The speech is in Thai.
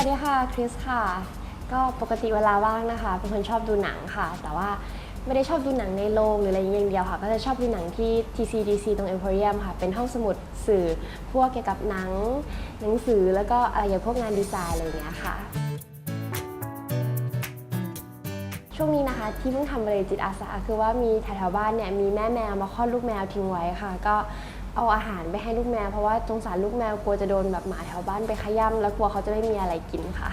วัสดีค่ะคริสค่ะ ก็ปกติเวลาว่างนะคะ เป็นคนชอบดูหนังค่ะ แต่ว่าไม่ได้ชอบดูหนังในโรงหรืออะไรอย่างเดียวค่ะ ก็จะชอบดูหนังที่ TCDC ตรง Emporium ค่ะ เป็นห้องสมุดสื่อพวกเกี่ยวกับหนัง หนังสือแล้วก็อะไรอย่างพวกงานดีไซน์อะไรอย่างเงี้ยค่ะ ช่วงนี้นะคะที่เพิ่งทำเลยจิตอาสาคือว่ามีแถวๆบ้านเนี่ยมีแม่แมวมาคลอดลูกแมวทิ้งไว้ค่ะ ก็ เอาอาหารไปให้ลูกแมวเพราะว่าสงสารลูกแมวกลัวจะโดนแบบหมาแถวบ้านไปขย้ำแล้วกลัวเขาจะไม่มีอะไรกินค่ะ